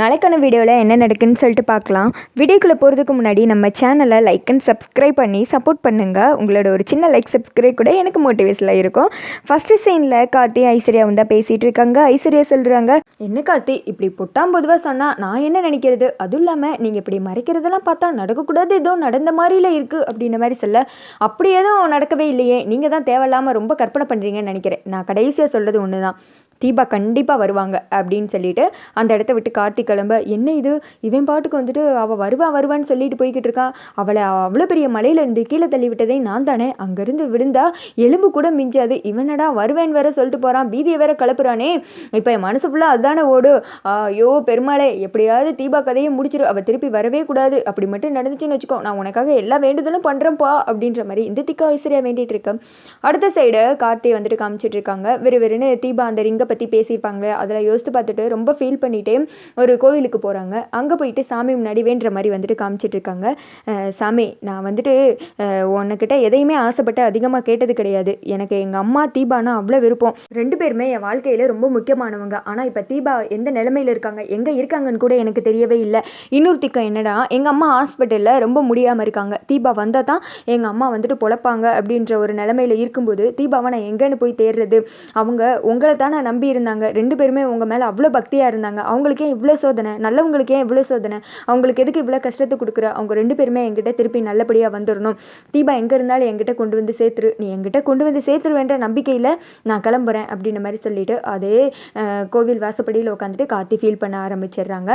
நாளைக்கான வீடியோவில் என்ன நடக்குன்னு சொல்லிட்டு பார்க்கலாம். வீடியோக்குள்ளே போகிறதுக்கு முன்னாடி நம்ம சேனலை லைக் அண்ட் சப்ஸ்கிரைப் பண்ணி சப்போர்ட் பண்ணுங்கள் உங்களோட ஒரு சின்ன லைக் சப்ஸ்கிரைப் கூட எனக்கு மோட்டிவேஷனில் இருக்கும். ஃபஸ்ட்டு சீனில் கார்த்தி ஐஸ்வர்யா வந்து பேசிகிட்டு இருக்காங்க. ஐஸ்வர்யா சொல்கிறாங்க என்ன கார்த்தி இப்படி பொட்டாம் பொதுவாக சொன்னால் நான் என்ன நினைக்கிறது? அதுவும் இல்லாமல் நீங்கள் இப்படி மறைக்கிறதெல்லாம் பார்த்தா நடக்கக்கூடாது. ஏதோ நடந்த மாதிரியில் இருக்குது அப்படின்ற மாதிரி சொல்ல அப்படி எதுவும் நடக்கவே இல்லையே. நீங்கள் தான் தேவையில்லாமல் ரொம்ப கற்பனை பண்ணுறீங்கன்னு நினைக்கிறேன். நான் கடைசியாக சொல்கிறது ஒன்று தான் தீபா கண்டிப்பாக வருவாங்க அப்படின்னு சொல்லிட்டு அந்த இடத்த விட்டு கார்த்திக் கிளம்ப என்ன இது? இவன் பாட்டுக்கு வந்துட்டு அவள் வருவா வருவான்னு சொல்லிட்டு போய்கிட்டு இருக்கான் அவளை அவ்வளோ பெரிய மலையிலேருந்து கீழே தள்ளி விட்டதே நான் தானே? அங்கேருந்து விழுந்தா எலும்பு கூட மிஞ்சாது. இவனடா வருவேன் வேற சொல்லிட்டு போகிறான் பீதியை வேற கிளப்புறானே. இப்போ என் மனசு ஃபுல்லாக அதுதானே ஓடு. ஐயோ பெருமாளே எப்படியாவது தீபா கதையை முடிச்சிரு. அவள் திருப்பி வரவே கூடாது. அப்படி மட்டும் நடந்துச்சுன்னு வச்சுக்கோ. நான் உனக்காக எல்லா வேண்டுதலும் பண்ணுறேன்ப்பா அப்படின்ற மாதிரி இந்த திக்கா ஐஸ்வர்யா வேண்டிகிட்டு இருக்கேன் அடுத்த சைடு கார்த்தியை வந்துட்டு காமிச்சிட்டு இருக்காங்க. வெறு வெறுன்னு தீபா அந்த ரிங்கை பற்றி பேசியிருப்பாங்களே அதில் யோசித்து பார்த்துட்டு ரொம்ப ஃபீல் பண்ணிகிட்டே ஒரு கோவிலுக்கு போகிறாங்க அங்கே போயிட்டு சாமி முன்னாடி வேண்டுற மாதிரி வந்துட்டு காமிச்சிட்டு இருக்காங்க. சாமி நான் வந்துட்டு அஹ் உன்கிட்ட எதையுமே ஆசைப்பட்டு அதிகமாக கேட்டது கிடையாது. எனக்கு எங்கள் அம்மா தீபானா அவ்வளோ விருப்பம். ரெண்டு பேருமே என் வாழ்க்கையில் ரொம்ப முக்கியமானவங்க. ஆனால் இப்போ தீபா எந்த நிலைமையில் இருக்காங்க எங்கே இருக்காங்கன்னு கூட எனக்கு தெரியவே இல்லை. இன்னொரு திக்கம் என்னடா எங்கள் அம்மா ஹாஸ்பிட்டலில் ரொம்ப முடியாமல் இருக்காங்க. தீபா வந்தால் தான் எங்கள் அம்மா வந்துட்டு பொழப்பாங்க அப்படின்ற ஒரு நிலமையில இருக்கும்போது தீபாவை நான் எங்கேன்னு போய் தேடுறது? அவங்க உங்களை தான் நான் நம்பி நம்பி இருந்தாங்க. ரெண்டு பேருமே உங்கள் மேலே அவ்வளோ பக்தியாக இருந்தாங்க. அவங்களுக்கே இவ்வளோ சோதனை நல்லவங்களுக்கே இவ்வளோ சோதனை. அவங்களுக்கு எதுக்கு இவ்வளோ கஷ்டத்தை கொடுக்குற? அவங்க ரெண்டு பேருமே என்கிட்ட திருப்பி நல்லபடியாக வந்துடணும் தீபா எங்கே இருந்தாலும் என்கிட்ட கொண்டு வந்து சேர்த்துரு. நீ என்கிட்ட கொண்டு வந்து சேர்த்துருவேன்ற நம்பிக்கையில் நான் கிளம்புறேன் அப்படின்ற மாதிரி சொல்லிட்டு அதே கோவில் வாசப்படியில் உட்காந்துட்டு கார்த்தி ஃபீல் பண்ண ஆரம்பிச்சிடுறாங்க.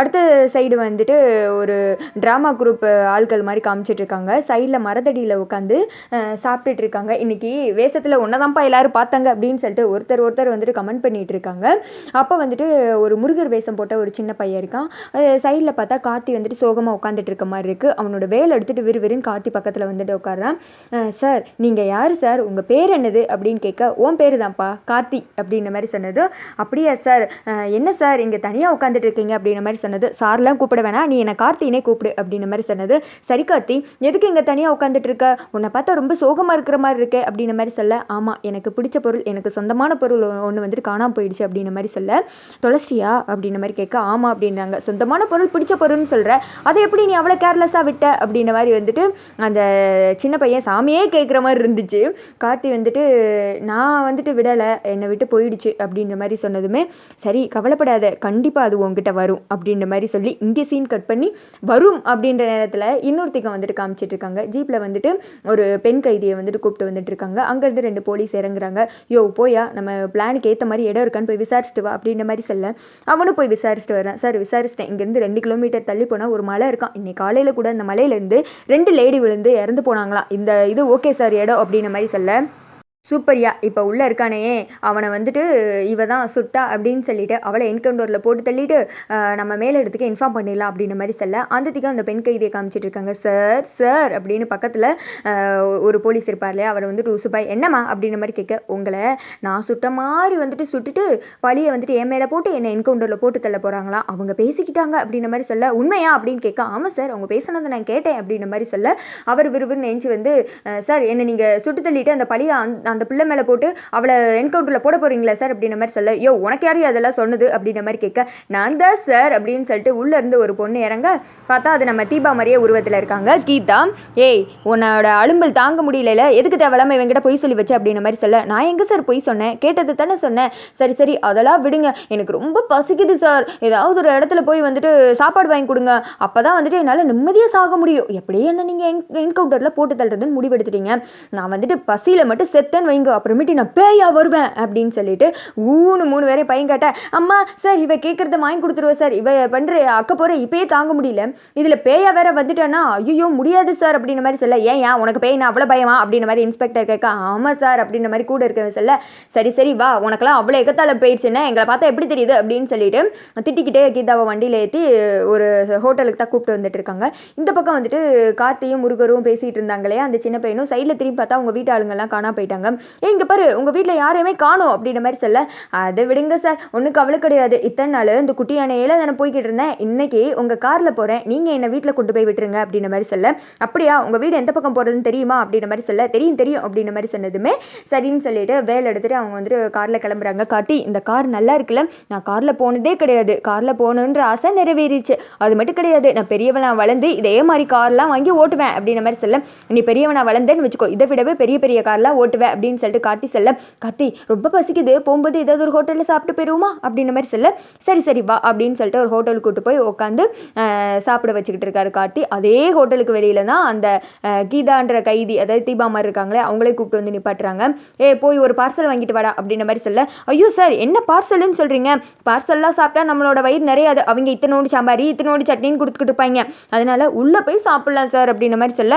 அடுத்த சைடு வந்துட்டு ஒரு ட்ராமா குரூப் ஆட்கள் மாதிரி காமிச்சிட்டு இருக்காங்க சைடில் மரத்தடியில் உட்காந்து சாப்பிட்டுட்டு இருக்காங்க. இன்னைக்கு வேஷத்தில் ஒன்றதான்ப்பா எல்லாரும் பார்த்தாங்க அப்படின்னு சொல்லிட்டு ஒருத்தர் ஒருத்தர் வந்துட்டு கமெண்ட் பண்ணிட்டு இருக்காங்க அப்போ வந்துட்டு ஒரு முருகர் வேஷம் போட்ட ஒரு சின்ன பையன் இருக்கான். சைடில் பார்த்தா கார்த்தி வந்துட்டு சோகமாக உட்காந்துட்டு இருக்க மாதிரி இருக்குது அவனோட வேலை எடுத்துட்டு விறுவிறுன்னு கார்த்தி பக்கத்தில் வந்துட்டு உட்காடுறான் சார் நீங்கள் யார் சார் உங்கள் பேர் என்னது? அப்படின்னு கேட்க உன் பேர் தான்ப்பா கார்த்தி அப்படின்ற மாதிரி சொன்னது. அப்படியா சார் என்ன சார் இங்கே தனியாக உட்காந்துட்டு இருக்கீங்க அப்படின்ற மாதிரி சொன்னது. சார்லாம் கூப்பிட வேணாம் நீ என்னை கார்த்தினே கூப்பிடு அப்படின்ற மாதிரி சொன்னது. சரி கார்த்தி எதுக்கு இங்கே தனியாக உட்காந்துட்டு இருக்க? உன்னை பார்த்தா ரொம்ப சோகமாக இருக்கிற மாதிரி இருக்கே அப்படின்ற மாதிரி சொல்ல ஆமாம் எனக்கு பிடிச்ச பொருள் எனக்கு சொந்தமான பொருள் ஒன்று வந்துட்டு காணாமல் போயிடுச்சு அப்படின்ற மாதிரி சொல்ல துளசியா? அப்படின்ற மாதிரி கேட்க ஆமாம் அப்படின்றாங்க. சொந்தமான பொருள் பிடிச்ச பொருள்னு சொல்கிற அதை எப்படி நீ அவ்வளோ கேர்லெஸ்ஸாக விட்ட? அப்படின்ற மாதிரி வந்துட்டு அந்த சின்ன பையன் சாமியே கேட்குற மாதிரி இருந்துச்சு. கார்த்தி வந்துட்டு நான் வந்துட்டு விடலை என்னை விட்டு போயிடுச்சு அப்படின்ற மாதிரி சொன்னதுமே சரி கவலைப்படாத கண்டிப்பாக அது உங்ககிட்ட வரும் அப்படின்ற மாதிரி சொல்லி இங்கே சீன் கட் பண்ணி வரும் அப்படின்ற நேரத்தில் இன்னொருத்திக்கம் வந்துட்டு காமிச்சிட்டு இருக்காங்க. ஜீப்பில் வந்துட்டு ஒரு பெண் கைதியை வந்துட்டு கூப்பிட்டு வந்துட்டு இருக்காங்க. அங்கேருந்து ரெண்டு போலீஸ் இறங்குறாங்க. யோ போயா நம்ம பிளானுக்கு ஏற்ற மாதிரி இடம் இருக்கான்னு போய் விசாரிச்சுட்டு வா அப்படின்ற மாதிரி சொல்ல. அவனும் போய் விசாரிச்சுட்டு வரேன் சார் விசாரிச்சிட்டேன். இங்கேருந்து ரெண்டு கிலோமீட்டர் தள்ளி போனால் ஒரு மலை இருக்கான் இன்னைக்கு காலையில் கூட அந்த மலையிலேருந்து ரெண்டு லேடி விழுந்து இறந்து போனாங்களாம். இந்த இது ஓகே சார் இடம் அப்படின்ற மாதிரி சொல்ல. சூப்பர்யா இப்போ உள்ளே இருக்கானே அவனை வந்துட்டு இவ தான் சுட்டா அப்படின்னு சொல்லிட்டு அவளை என்கவுண்டரில் போட்டு தள்ளிட்டு நம்ம மேலே இடத்துக்கு இன்ஃபார்ம் பண்ணிடலாம் அப்படின்ற மாதிரி சொல்ல அந்த திக்கம் அந்த பெண் கைதியை காமிச்சிட்டு இருக்காங்க. சார் சார் அப்படின்னு பக்கத்தில் ஒரு போலீஸ் இருப்பார் இல்லையா அவர் வந்துட்டு உசுபாய் என்னம்மா? அப்படின்ற மாதிரி கேட்க உங்களை நான் சுட்ட மாதிரி வந்துட்டு சுட்டுட்டு பழியை வந்துட்டு என் மேலே போட்டு என்னை என்கவுண்டரில் போட்டு தள்ள போகிறாங்களா அவங்க பேசிக்கிட்டாங்க அப்படின்ற மாதிரி சொல்ல உண்மையா? அப்படின்னு கேட்க ஆமாம் சார் அவங்க பேசினதை நான் கேட்டேன் அப்படின்ற மாதிரி சொல்ல அவர் விறுவிறுன்னு நெஞ்சு வந்து சார் என்னை நீங்கள் சுட்டு தள்ளிட்டு அந்த பழியை அந்த அந்த பிள்ளை மேலே போட்டு அவளை என்கவுண்டரில் போட போகிறீங்களா சார் அப்படின்ற மாதிரி சொல்ல யோ உனக்கு யாரையும் அதெல்லாம் சொன்னது? அப்படின்ற மாதிரி கேட்க நான் தான் சார் அப்படின்னு சொல்லிட்டு உள்ளே இருந்து ஒரு பொண்ணு இறங்க பார்த்தா அது நம்ம தீபா மாதிரியே உருவத்தில் இருக்காங்க. கீதா ஏய் உன்னோட அலும்பல் தாங்க முடியல எதுக்கு தேவையில்லாமல் இவங்கிட்ட பொய் சொல்லி வச்ச? அப்படின்ற மாதிரி சொல்ல நான் எங்கே சார் பொய் சொன்னேன்? கேட்டது தானே சொன்னேன்? சரி சரி அதெல்லாம் விடுங்க. எனக்கு ரொம்ப பசிக்குது சார் ஏதாவது ஒரு இடத்துல போய் வந்துட்டு சாப்பாடு வாங்கி கொடுங்க. அப்போ தான் வந்துட்டு என்னால் நிம்மதியாக சாக முடியும். எப்படியே என்ன நீங்கள் என் என்கவுண்டரில் போட்டு தள்ளுறதுன்னு முடிவெடுத்துட்டீங்க. நான் வந்துட்டு பசியில் மட்டும் செத்தேன்னு வைங்க அப்புறமேட்டு நான் பேயா வருவேன் அப்படின்னு சொல்லிட்டு ஊனு மூணு பேரையும் பையன் கேட்டேன் அம்மா சார் இவ கேட்குறத வாங்கி கொடுத்துருவேன் சார். இவ பண்ணுற அக்க போகிற இப்பயே தாங்க முடியல. இதில் பேயா வேற வந்துட்டேன்னா ஐயோ முடியாது சார் அப்படின்ற மாதிரி சொல்ல ஏன் ஏன் உனக்கு பேய் நான் அவ்வளோ பயமா? அப்படின்ற மாதிரி இன்ஸ்பெக்டர் கேட்க ஆமாம் சார் அப்படின்ற மாதிரி கூட இருக்கவன் சொல்ல சரி சரி வா உனக்கெல்லாம் அவ்வளோ எகத்தால போயிடுச்சுன்னா எங்களை பார்த்தா எப்படி தெரியுது? அப்படின்னு சொல்லிட்டு திட்டிக்கிட்டே கீதாவை வண்டியில் ஏற்றி ஒரு ஹோட்டலுக்கு தான் கூப்பிட்டு வந்துட்டு இருக்காங்க. இந்த பக்கம் வந்துட்டு கார்த்தியும் முருகரும் பேசிகிட்டு இருந்தாங்களே அந்த சின்ன பையனும் சைடில் திரும்பி பார்த்தா அவங்க வீட்டு ஆளுங்கெல்லாம் காணா போயிட்டாங்க. ஏ இங்கே பாரு உங்கள் வீட்டில் யாரையுமே காணோம் அப்படின்ற மாதிரி சொல்ல. அதை விடுங்க சார். ஒன்றும் கவலை கிடையாது. இத்தனை நாள் இந்த குட்டி யானையில் நான் போய்கிட்டு இருந்தேன். இன்னைக்கு உங்கள் காரில் போகிறேன் நீங்கள் என்னை வீட்டில் கொண்டு போய் விட்டுருங்க அப்படின்ற மாதிரி சொல்ல. அப்படியா உங்கள் வீடு எந்த பக்கம் போகிறதுன்னு தெரியுமா அப்படின்ற மாதிரி சொல்ல. தெரியும் தெரியும் அப்படின்ற மாதிரி சொன்னதுமே சரின்னு சொல்லிட்டு வேலை எடுத்துகிட்டு அவங்க வந்துட்டு காரில் கிளம்புறாங்க. காட்டி இந்த கார் நல்லா இருக்குல்ல? நான் காரில் போனதே கிடையாது. காரில் போகணுன்ற ஆசை நிறைவேறிச்சு அது மட்டும் கிடையாது. நான் பெரியவனாக வளர்ந்து இதே மாதிரி கார்லாம் வாங்கி ஓட்டுவேன் அப்படின்ற மாதிரி சொல்ல. நீ பெரியவனா வளர்ந்தேன்னு வச்சுக்கோ. இதை விடவே பெரிய பெரிய கார்லாம் ஓட்டுவேன் அப்படின்னு சொல்லிட்டு காட்டி சொல்ல கார்த்தி ரொம்ப பசிக்குது. போகும்போது ஏதாவது ஒரு ஹோட்டலில் சாப்பிட்டு போயிடுவோமா அப்படின்ற மாதிரி சொல்ல சரி சரி வா. அப்படின்னு சொல்லிட்டு ஒரு ஹோட்டலுக்கு கூட்டு போய் உட்காந்து சாப்பிட வச்சுக்கிட்டு இருக்காரு கார்த்தி. அதே ஹோட்டலுக்கு வெளியில தான் அந்த கீதான்ற கைதி அதாவது தீபா மாதிரி இருக்காங்களே அவங்களே கூப்பிட்டு வந்து நிப்பாட்டுறாங்க. ஏ போய் ஒரு பார்சல் வாங்கிட்டு வாடா. அப்படின்ற மாதிரி சொல்ல ஐயோ சார் என்ன பார்சல்னு சொல்கிறீங்க பார்சல்லாம் சாப்பிட்டா நம்மளோட வயிறு நிறையாது. அவங்க இத்தனோடு சாம்பாரி இத்தனோடு சட்னின்னு கொடுத்துக்கிட்டு இருப்பாங்க. அதனால உள்ளே போய் சாப்பிட்லாம் சார் அப்படின்ற மாதிரி சொல்ல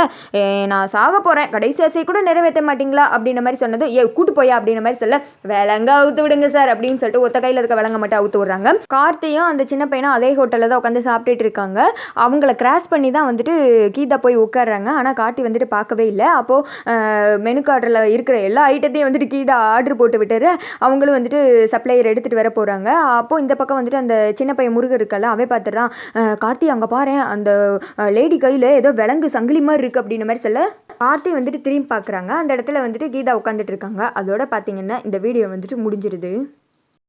நான் சாக போகிறேன் கடைசி ஆசை கூட நிறைவேற்ற மாட்டீங்களா? அப்படின்ற மாதிரி சொன்னதும் ஏ கூட்டு போயா அப்படின்ற மாதிரி சொல்ல விலங்க அவுத்து விடுங்க சார் அப்படின்னு சொல்லிட்டு ஒத்த கையில் இருக்க விலங்க மட்டும் அவுத்து விடுறாங்க. கார்த்தியும் அந்த சின்ன பையனும் அதே ஹோட்டலில் தான் உட்காந்து சாப்பிட்டுட்டு இருக்காங்க. அவங்கள கிராஸ் பண்ணி தான் வந்துட்டு கீதா போய் உட்காடுறாங்க ஆனால் கார்த்தி வந்துட்டு பார்க்கவே இல்லை. அப்போது மெனு கார்டில் இருக்கிற எல்லா ஐட்டத்தையும் வந்துட்டு கீதா ஆர்டர் போட்டு விட்டுரு அவங்களும் வந்துட்டு சப்ளையர் எடுத்துகிட்டு வர போகிறாங்க அப்போது இந்த பக்கம் வந்துட்டு அந்த சின்ன பையன் முருகன் இருக்கல அவன் பார்த்துட்றான். கார்த்தி அங்கே பாரு அந்த லேடி கையில் ஏதோ விலங்கு சங்கிலி மாதிரி இருக்குது அப்படின்ற மாதிரி சொல்ல ஆர்த்தி வந்துட்டு திரும்பி பார்க்குறாங்க. அந்த இடத்துல வந்துட்டு கீதா உட்காந்துட்டு இருக்காங்க. அதோட பார்த்தீங்கன்னா இந்த வீடியோ வந்துட்டு முடிஞ்சிருது.